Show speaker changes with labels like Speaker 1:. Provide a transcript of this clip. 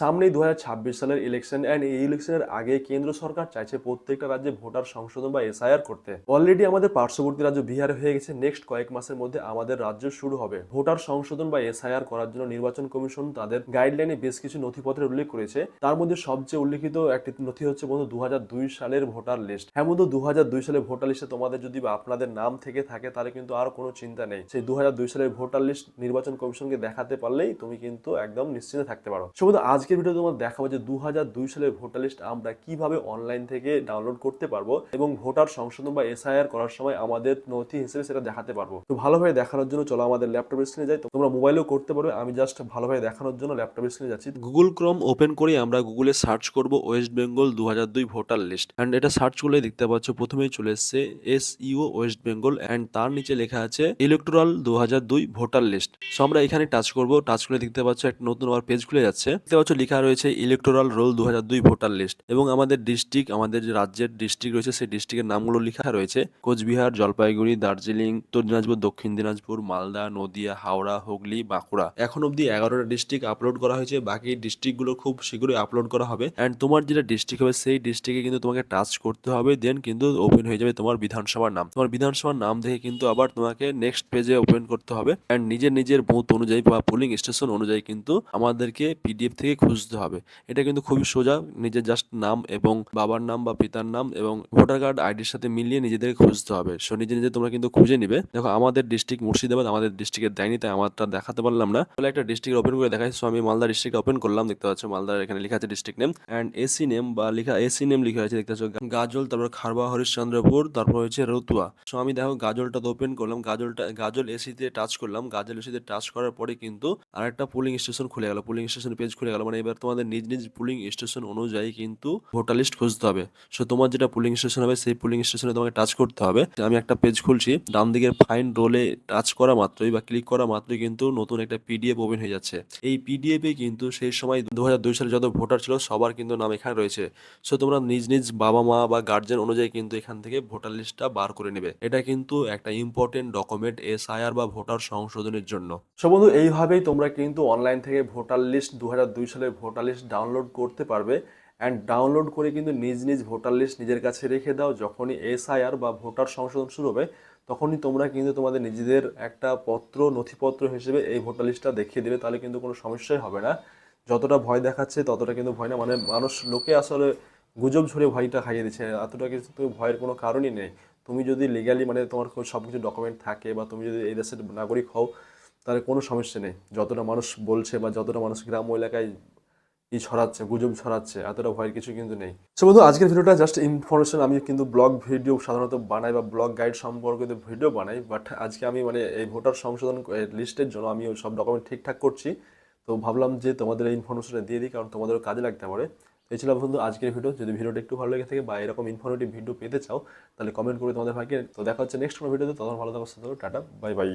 Speaker 1: সামনেই দু হাজার ছাব্বিশ সালের ইলেকশন অ্যান্ড এই ইলেকশনের আগে কেন্দ্র সরকার চাইছে প্রত্যেকটা রাজ্যে ভোটার সংশোধন বা এসআইআর করতে। অলরেডি আমাদের পার্শ্ববর্তী রাজ্য বিহারে হয়ে গেছে নেক্সট কয়েক মাসের মধ্যে আমাদের রাজ্য শুরু হবে। ভোটার সংশোধন বা এসআইআর করার জন্য নির্বাচন কমিশন তাদের গাইডলাইনে বেশ কিছু নথিপত্রের উল্লেখ করেছে। তার মধ্যে সবচেয়ে উল্লেখিত একটি নথি হচ্ছে বন্ধু দু হাজার দুই সালের ভোটার লিস্ট হ্যাঁ বন্ধু দু সালের ভোটার লিস্টে তোমাদের যদি বা আপনাদের নাম থেকে থাকে, তাহলে কিন্তু আর কোনো চিন্তা নেই। সেই দু হাজার দুই সালের ভোটার লিস্ট নির্বাচন কমিশনকে দেখাতে পারলেই তুমি কিন্তু একদম নিশ্চিন্তে থাকতে পারো। সো বন্ধু আজকের ভিডিও তোমার দেখাবো যে দু হাজার দুই সালের ভোটার লিস্ট আমরা কীভাবে অনলাইন থেকে ডাউনলোড করতে পারব এবং ভোটার সংশোধন বা এসআইআর করার সময় আমাদের নথি হিসেবে সেটা দেখাতে পারব। তো ভালোভাবে দেখানোর জন্য চলো আমাদের ল্যাপটপ স্ক্রিনে যাই। তোমরা মোবাইলেও করতে পারবে। আমি জাস্ট ভালোভাবে দেখানোর জন্য ল্যাপটপ স্ক্রিনে যাচ্ছি। গুগল ক্রম ওপেন করে আমরা গুগলে সার্চ করব ওয়েস্ট বেঙ্গল দু হাজার দুই ভোটার লিস্ট। অ্যান্ড এটা সার্চ করলে দেখতে পাচ্ছ প্রথমেই চলে এসছে এস ইউ ওয়েস্ট বেঙ্গল অ্যান্ড তার নিচে লেখা আছে ইলেকট্রাল দু হাজার দুই ভোটার লিস্ট। সো আমরা এখানে টাচ করব। টাচ করে দেখতে পাচ্ছ একটা নতুন আবার পেজ খুলে যাচ্ছে। দেখতে পাচ্ছ লেখা রয়েছে ইলেকট্রাল রোল দু হাজার দুই ভোটার লিস্ট এবং আমাদের ডিস্ট্রিক্ট আমাদের যে রাজ্যের ডিস্ট্রিক্ট রয়েছে সেই ডিস্ট্রিক্টের নামগুলো লেখা রয়েছে। কোচবিহার, জলপাইগুড়ি, দার্জিলিং, উত্তর দিনাজপুর, দক্ষিণ দিনাজপুর, মালদা, নদিয়া, হাওড়া, হুগলি, বাঁকুড়া। এখন অব্দি এগারোটা ডিস্ট্রিক্ট আপলোড করা হয়েছে। বাকি ডিস্ট্রিক্টগুলো খুব শীঘ্রই আপলোড করা হবে। অ্যান্ড তোমার যেটা ডিস্ট্রিক্ট হবে সেই ডিস্ট্রিক্টে কিন্তু তোমাকে টাচ করতে হবে। দেন কিন্তু ওপেন হয়ে যাবে তোমার বিধানসভার নাম। তোমার বিধানসভার নাম দেখে কিন্তু আবার তোমাকে নেক্সট পেজে ওপেন করতে হবে। অ্যান্ড নিজের নিজের বুথ অনুযায়ী বা পোলিং স্টেশন অনুযায়ী কিন্তু আমাদেরকে পিডিএফ থেকে খুঁজতে হবে। এটা কিন্তু খুবই সোজা, নিজের জাস্ট নাম এবং বাবার নাম বা পিতার নাম এবং ভোটার কার্ড আইডির সাথে মিলিয়ে নিজেদেরকে খুঁজতে হবে। সো নিজে নিজে তোমরা কিন্তু খুঁজে নিবে। দেখো, আমাদের ডিস্ট্রিক্ট মুর্শিদাবাদ, আমাদের ডিস্ট্রিক্টের দেয়নি তাই আমারটা দেখাতে পারলাম না। তাহলে একটা ডিস্ট্রিক্ট ওপেন করে দেখাই। সো আমি মালদা ডিস্ট্রিক্ট ওপেন করলাম, দেখতে পাচ্ছ মালদার এখানে লেখা আছে district name and AC name বা লেখা এসি নেম লেখা আছে দেখতে পাচ্ছ। গাজল, তারপর খারবা, হরিশ্চন্দ্রপুর, তারপর হচ্ছে রতুয়া। সো আমি দেখো গাজলটা তো ওপেন করলাম। গাজলটা, গাজল এসিতে টাচ করলাম। গাজল এসিতে টাচ করার পরে কিন্তু আরেকটা পুলিং স্টেশন খুলে গেল। পুলিং স্টেশন পেজ খুলে গেল। মানে এবার তোমাদের নিজ নিজ পুলিং স্টেশন অনুযায়ী কিন্তু ভোটার লিস্ট খুঁজতে হবে। সো তোমার যেটা পুলিং স্টেশন হবে, সেই পুলিং স্টেশনে তোমাকে টাচ করতে হবে। আমি একটা পেজ খুলছি, ডান দিকের ফাইন রোলে টাচ করা মাত্রই বা ক্লিক করা মাত্রই কিন্তু নতুন একটা পিডিএফ ওপেন হয়ে যাচ্ছে। এই পিডিএফে কিন্তু সেই সময় দু সালে যত ভোটার ছিল, সবার কিন্তু নাম এখানে রয়েছে। সো তোমরা নিজ নিজ বাবা মা বা গার্জেন অনুযায়ী কিন্তু এখান থেকে ভোটার লিস্টটা বার করে নেবে। এটা কিন্তু একটা ইম্পর্টেন্ট ডকুমেন্ট এসআইআর বা ভোটার সংশোধনের জন্য। সো বন্ধু, এইভাবেই তোমরা কিন্তু অনলাইন থেকে ভোটার লিস্ট দু হাজার দুই সালের ভোটার লিস্ট ডাউনলোড করতে পারবে অ্যান্ড ডাউনলোড করে কিন্তু নিজ নিজ ভোটার লিস্ট নিজের কাছে রেখে দাও। যখনই এসআইআর বা ভোটার সংশোধন শুরু হবে, তখনই তোমরা কিন্তু তোমাদের নিজেদের একটা পত্র, নথিপত্র হিসেবে এই ভোটার লিস্টটা দেখিয়ে দেবে, তাহলে কিন্তু কোনো সমস্যাই হবে না। যতটা ভয় দেখাচ্ছে, ততটা কিন্তু ভয় না। মানে মানুষ, লোকে আসলে গুজব ঝরে ভয়টা খাইয়ে দিচ্ছে। এতটা কিন্তু ভয়ের কোনো কারণই নেই। তুমি যদি লিগালি মানে তোমার সব কিছু ডকুমেন্ট থাকে বা তুমি যদি এই দেশের নাগরিক হও তাহলে কোনো সমস্যা নেই। যতটা মানুষ বলছে বা যতটা মানুষ গ্রাম এলাকায় ই ছড়াচ্ছে গুজব ছড়াচ্ছে এতটা ভয়ের কিছু কিন্তু নেই। সো বন্ধু আজকের ভিডিওটা জাস্ট ইনফরমেশন আমি কিন্তু ব্লগ ভিডিও সাধারণত বানাই বা ব্লগ গাইড সম্পর্কিত ভিডিও বানাই বাট আজকে আমি মানে এই ভোটার সংশোধন লিস্টের জন্য আমি সব ডকুমেন্ট ঠিকঠাক করছি। তো ভাবলাম যে তোমাদের এই ইনফরমেশনটা দিয়ে দিই কারণ তোমাদেরও কাজে লাগতে পারে। এই ছিল বন্ধু আজকের ভিডিও যদি ভিডিওটা একটু ভালো লেগে থাকে বা এরকম ইনফরমেটিভ ভিডিও পেতে চাও তাহলে কমেন্ট করে তোমাদের ভাইকে তো দেখা হচ্ছে নেক্সট কোনো ভিডিওতে তখন ভালো থাকো, টাটা বাই বাই